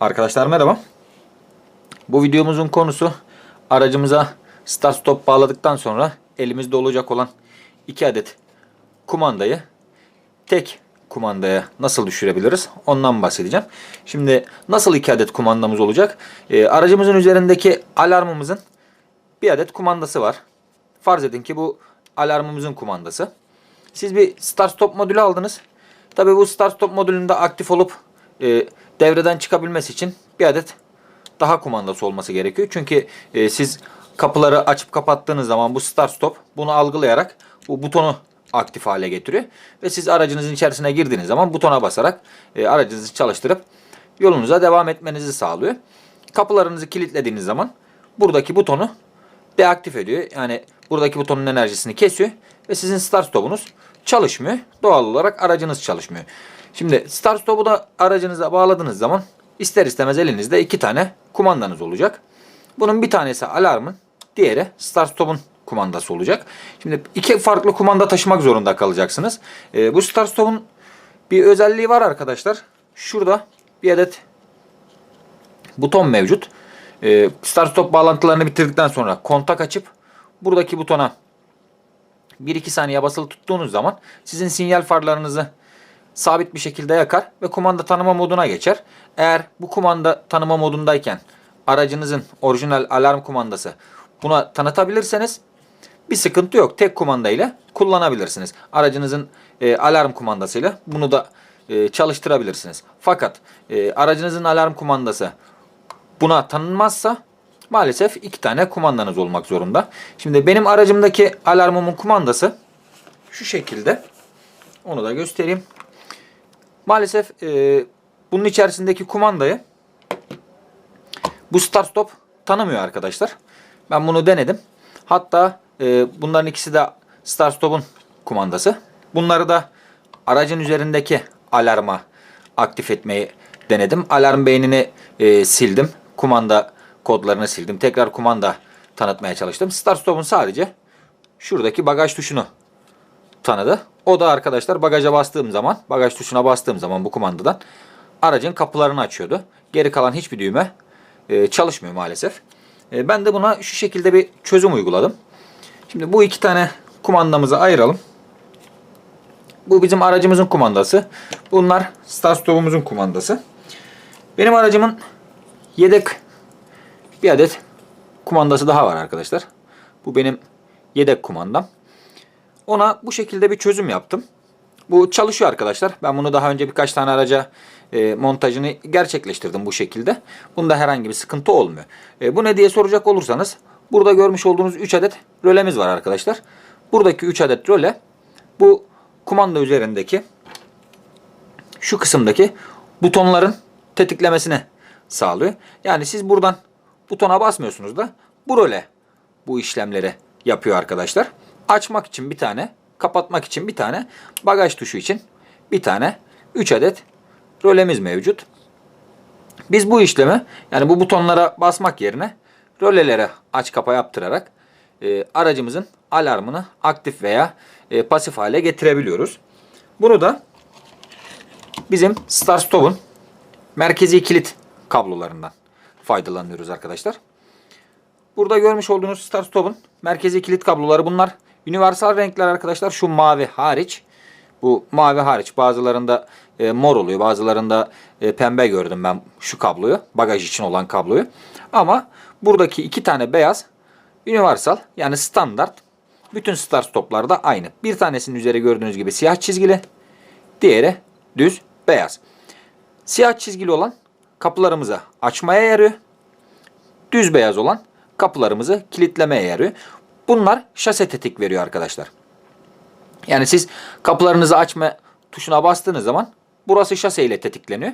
Arkadaşlar merhaba. Bu videomuzun konusu aracımıza start stop bağladıktan sonra elimizde olacak olan 2 adet kumandayı tek kumandaya nasıl düşürebiliriz ondan bahsedeceğim. Şimdi nasıl 2 adet kumandamız olacak? Ee, aracımızın üzerindeki alarmımızın bir adet kumandası var. Farz edin ki bu alarmımızın kumandası. Siz bir start stop modülü aldınız. Tabi bu start stop modülünde aktif olup e, devreden çıkabilmesi için bir adet daha kumandası olması gerekiyor. Çünkü e, siz kapıları açıp kapattığınız zaman bu start stop bunu algılayarak bu butonu aktif hale getiriyor. Ve siz aracınızın içerisine girdiğiniz zaman butona basarak e, aracınızı çalıştırıp yolunuza devam etmenizi sağlıyor. Kapılarınızı kilitlediğiniz zaman buradaki butonu deaktif ediyor. Yani buradaki butonun enerjisini kesiyor ve sizin start stopunuz çalışmıyor. Doğal olarak aracınız çalışmıyor. Şimdi start stopu da aracınıza bağladığınız zaman ister istemez elinizde iki tane kumandanız olacak. Bunun bir tanesi alarmın, diğeri start stopun kumandası olacak. Şimdi iki farklı kumanda taşımak zorunda kalacaksınız. Ee, bu start stopun bir özelliği var arkadaşlar. Şurada bir adet buton mevcut. Ee, start stop bağlantılarını bitirdikten sonra kontak açıp buradaki butona 1-2 saniye basılı tuttuğunuz zaman sizin sinyal farlarınızı sabit bir şekilde yakar ve kumanda tanıma moduna geçer. Eğer bu kumanda tanıma modundayken aracınızın orijinal alarm kumandası buna tanıtabilirseniz bir sıkıntı yok. Tek kumanda ile kullanabilirsiniz. Aracınızın e, alarm kumandasıyla bunu da e, çalıştırabilirsiniz. Fakat e, aracınızın alarm kumandası buna tanınmazsa maalesef iki tane kumandanız olmak zorunda. Şimdi benim aracımdaki alarmımın kumandası şu şekilde. Onu da göstereyim. Maalesef e, bunun içerisindeki kumandayı bu start stop tanımıyor arkadaşlar. Ben bunu denedim. Hatta e, bunların ikisi de start stop'un kumandası. Bunları da aracın üzerindeki alarma aktif etmeyi denedim. Alarm beynini e, sildim. Kumanda kodlarını sildim. Tekrar kumanda tanıtmaya çalıştım. Start stop'un sadece şuradaki bagaj tuşunu tanıdı. O da arkadaşlar bagaja bastığım zaman, bagaj tuşuna bastığım zaman bu kumandadan aracın kapılarını açıyordu. Geri kalan hiçbir düğme e, çalışmıyor maalesef. E, ben de buna şu şekilde bir çözüm uyguladım. Şimdi bu iki tane kumandamızı ayıralım. Bu bizim aracımızın kumandası. Bunlar start stop'umuzun kumandası. Benim aracımın yedek bir adet kumandası daha var arkadaşlar. Bu benim yedek kumandam. Ona bu şekilde bir çözüm yaptım. Bu çalışıyor arkadaşlar. Ben bunu daha önce birkaç tane araca e, montajını gerçekleştirdim bu şekilde. Bunda herhangi bir sıkıntı olmuyor. E, bu ne diye soracak olursanız burada görmüş olduğunuz 3 adet rölemiz var arkadaşlar. Buradaki 3 adet röle bu kumanda üzerindeki şu kısımdaki butonların tetiklemesini sağlıyor. Yani siz buradan butona basmıyorsunuz da bu röle bu işlemleri yapıyor arkadaşlar. Açmak için bir tane, kapatmak için bir tane, bagaj tuşu için bir tane 3 adet rölemiz mevcut. Biz bu işlemi yani bu butonlara basmak yerine rölelere aç kapa yaptırarak e, aracımızın alarmını aktif veya e, pasif hale getirebiliyoruz. Bunu da bizim start stop'un merkezi kilit kablolarından faydalanıyoruz arkadaşlar. Burada görmüş olduğunuz start stop'un merkezi kilit kabloları bunlar. Universal renkler arkadaşlar şu mavi hariç. Bu mavi hariç bazılarında e, mor oluyor bazılarında e, pembe gördüm ben şu kabloyu bagaj için olan kabloyu. Ama buradaki iki tane beyaz universal yani standart bütün start stoplarda aynı. Bir tanesinin üzeri gördüğünüz gibi siyah çizgili diğeri düz beyaz. Siyah çizgili olan kapılarımızı açmaya yarıyor. Düz beyaz olan kapılarımızı kilitlemeye yarıyor. Bunlar şase tetik veriyor arkadaşlar. Yani siz kapılarınızı açma tuşuna bastığınız zaman burası şase ile tetikleniyor.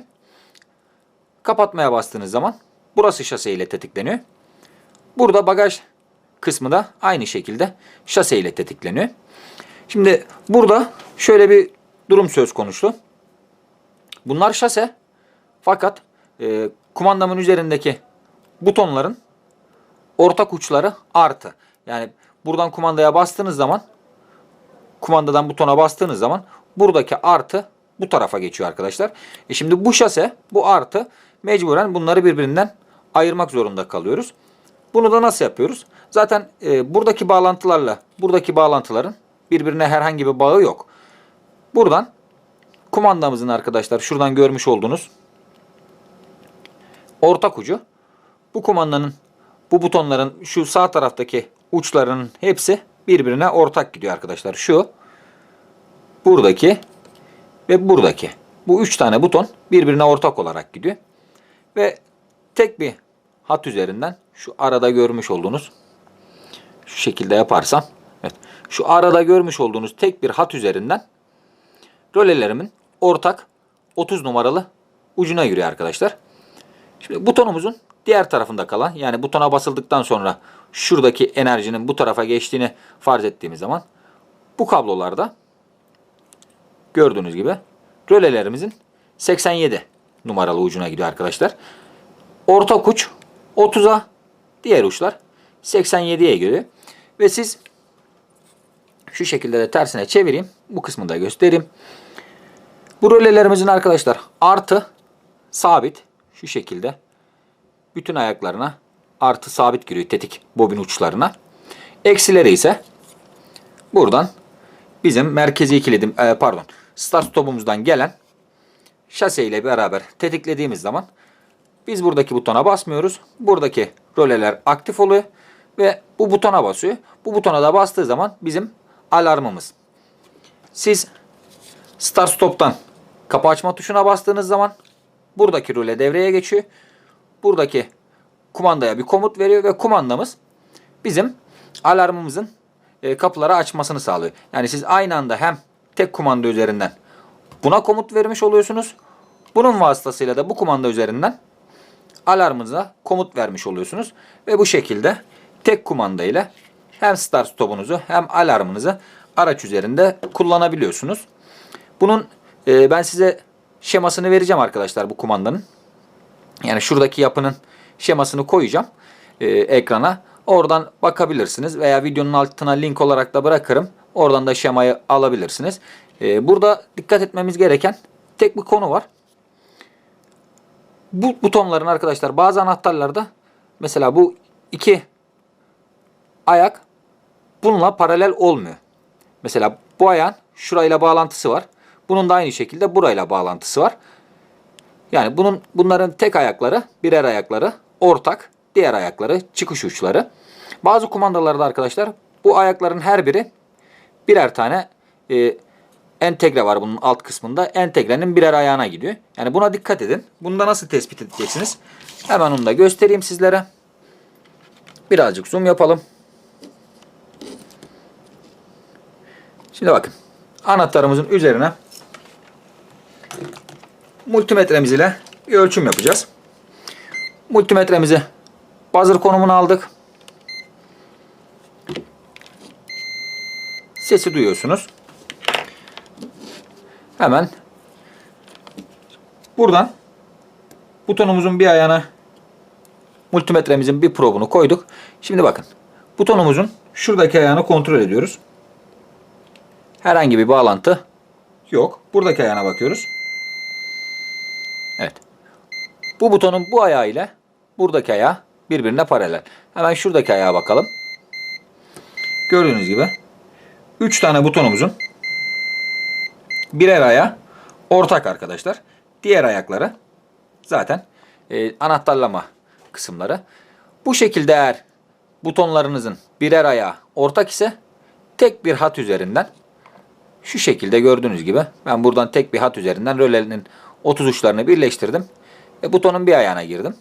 Kapatmaya bastığınız zaman burası şase ile tetikleniyor. Burada bagaj kısmı da aynı şekilde şase ile tetikleniyor. Şimdi burada şöyle bir durum söz konusu. Bunlar şase fakat e, kumandamın üzerindeki butonların ortak uçları artı. Yani buradan kumandaya bastığınız zaman kumandadan butona bastığınız zaman buradaki artı bu tarafa geçiyor arkadaşlar. E şimdi bu şase bu artı mecburen bunları birbirinden ayırmak zorunda kalıyoruz. Bunu da nasıl yapıyoruz? Zaten e, buradaki bağlantılarla buradaki bağlantıların birbirine herhangi bir bağı yok. Buradan kumandamızın arkadaşlar şuradan görmüş olduğunuz ortak ucu bu kumandanın bu butonların şu sağ taraftaki uçlarının hepsi birbirine ortak gidiyor arkadaşlar. Şu buradaki ve buradaki. Bu üç tane buton birbirine ortak olarak gidiyor. Ve tek bir hat üzerinden şu arada görmüş olduğunuz şu şekilde yaparsam evet, şu arada görmüş olduğunuz tek bir hat üzerinden rölelerimin ortak 30 numaralı ucuna giriyor arkadaşlar. Şimdi butonumuzun diğer tarafında kalan yani butona basıldıktan sonra şuradaki enerjinin bu tarafa geçtiğini farz ettiğimiz zaman bu kablolarda gördüğünüz gibi rölelerimizin 87 numaralı ucuna gidiyor arkadaşlar. Ortak uç 30'a diğer uçlar 87'ye giriyor. Ve siz şu şekilde de tersine çevireyim. Bu kısmını da göstereyim. Bu rölelerimizin arkadaşlar artı sabit şu şekilde bütün ayaklarına artı sabit giriyor tetik bobin uçlarına. Eksileri ise buradan bizim merkezi kilidim e, pardon start stopumuzdan gelen şase ile beraber tetiklediğimiz zaman biz buradaki butona basmıyoruz. Buradaki röleler aktif oluyor ve bu butona basıyor. Bu butona da bastığı zaman bizim alarmımız. Siz start stop'tan kapı açma tuşuna bastığınız zaman buradaki röle devreye geçiyor. Buradaki kumandaya bir komut veriyor ve kumandamız bizim alarmımızın e, kapıları açmasını sağlıyor. Yani siz aynı anda hem tek kumanda üzerinden buna komut vermiş oluyorsunuz. Bunun vasıtasıyla da bu kumanda üzerinden alarmınıza komut vermiş oluyorsunuz. Ve bu şekilde tek kumanda ile hem start stopunuzu hem alarmınızı araç üzerinde kullanabiliyorsunuz. Bunun e, ben size şemasını vereceğim arkadaşlar bu kumandanın. Yani şuradaki yapının şemasını koyacağım e, ekrana. Oradan bakabilirsiniz veya videonun altına link olarak da bırakırım. Oradan da şemayı alabilirsiniz. E, burada dikkat etmemiz gereken tek bir konu var. Bu butonların arkadaşlar bazı anahtarlarda mesela bu iki ayak bununla paralel olmuyor. Mesela bu ayağın şurayla bağlantısı var. Bunun da aynı şekilde burayla bağlantısı var. Yani bunun bunların tek ayakları, birer ayakları ortak, diğer ayakları çıkış uçları. Bazı kumandalarda arkadaşlar bu ayakların her biri birer tane e, entegre var bunun alt kısmında. Entegrenin birer ayağına gidiyor. Yani buna dikkat edin. Bunu da nasıl tespit edeceksiniz? Hemen onu da göstereyim sizlere. Birazcık zoom yapalım. Şimdi bakın. Anahtarımızın üzerine multimetremiz ile bir ölçüm yapacağız. Multimetremizi buzzer konumuna aldık. Sesi duyuyorsunuz. Hemen buradan butonumuzun bir ayağına multimetremizin bir probunu koyduk. Şimdi bakın. Butonumuzun şuradaki ayağını kontrol ediyoruz. Herhangi bir bağlantı yok. Buradaki ayağına bakıyoruz. Evet. Bu butonun bu ayağı ile buradaki ayağı birbirine paralel. Hemen şuradaki ayağa bakalım. Gördüğünüz gibi 3 tane butonumuzun birer ayağı ortak arkadaşlar. Diğer ayakları zaten e, anahtarlama kısımları. Bu şekilde eğer butonlarınızın birer ayağı ortak ise tek bir hat üzerinden şu şekilde gördüğünüz gibi ben buradan tek bir hat üzerinden rölenin 30 uçlarını birleştirdim. Ve butonun bir ayağına girdim.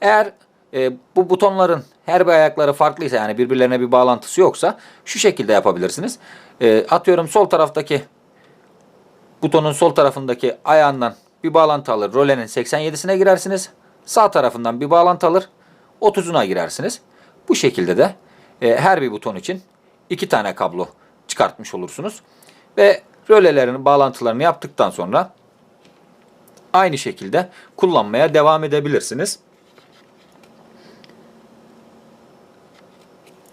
Eğer e, bu butonların her bir ayakları farklıysa yani birbirlerine bir bağlantısı yoksa şu şekilde yapabilirsiniz. E, atıyorum sol taraftaki butonun sol tarafındaki ayağından bir bağlantı alır. Rölenin 87'sine girersiniz. Sağ tarafından bir bağlantı alır. 30'una girersiniz. Bu şekilde de e, her bir buton için iki tane kablo çıkartmış olursunuz. Ve rölelerin bağlantılarını yaptıktan sonra aynı şekilde kullanmaya devam edebilirsiniz.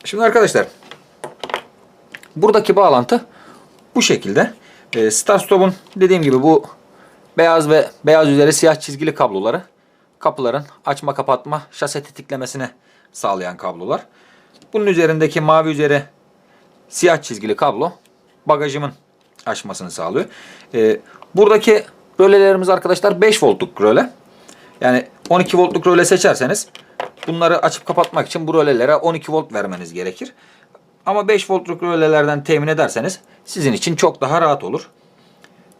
Şimdi arkadaşlar buradaki bağlantı bu şekilde. E, Start Stop'un dediğim gibi bu beyaz ve beyaz üzeri siyah çizgili kabloları kapıların açma kapatma şase tetiklemesini sağlayan kablolar. Bunun üzerindeki mavi üzeri siyah çizgili kablo bagajımın açmasını sağlıyor. Ee, buradaki rölelerimiz arkadaşlar 5 voltluk röle. Yani 12 voltluk röle seçerseniz bunları açıp kapatmak için bu rölelere 12 volt vermeniz gerekir. Ama 5 voltluk rölelerden temin ederseniz sizin için çok daha rahat olur.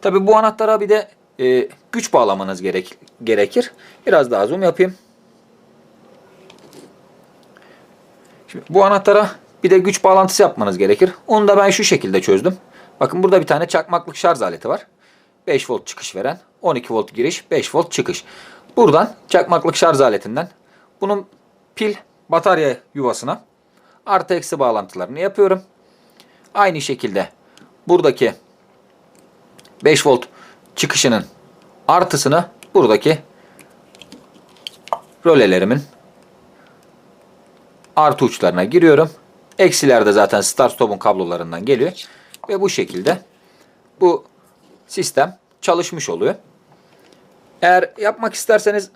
Tabi bu anahtara bir de e, güç bağlamanız gerek, gerekir. Biraz daha zoom yapayım. Şimdi bu anahtara bir de güç bağlantısı yapmanız gerekir. Onu da ben şu şekilde çözdüm. Bakın burada bir tane çakmaklık şarj aleti var. 5 volt çıkış veren, 12 volt giriş, 5 volt çıkış. Buradan çakmaklık şarj aletinden bunun pil batarya yuvasına artı eksi bağlantılarını yapıyorum. Aynı şekilde buradaki 5 volt çıkışının artısını buradaki rölelerimin artı uçlarına giriyorum. Eksiler de zaten start stop'un kablolarından geliyor. Ve bu şekilde bu sistem çalışmış oluyor. Eğer yapmak isterseniz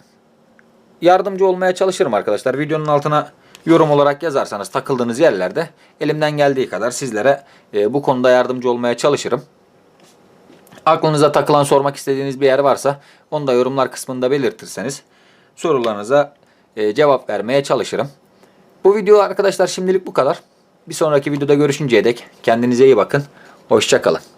yardımcı olmaya çalışırım arkadaşlar. Videonun altına yorum olarak yazarsanız takıldığınız yerlerde elimden geldiği kadar sizlere e, bu konuda yardımcı olmaya çalışırım. Aklınıza takılan sormak istediğiniz bir yer varsa onu da yorumlar kısmında belirtirseniz sorularınıza e, cevap vermeye çalışırım. Bu video arkadaşlar şimdilik bu kadar. Bir sonraki videoda görüşünceye dek kendinize iyi bakın. Hoşçakalın.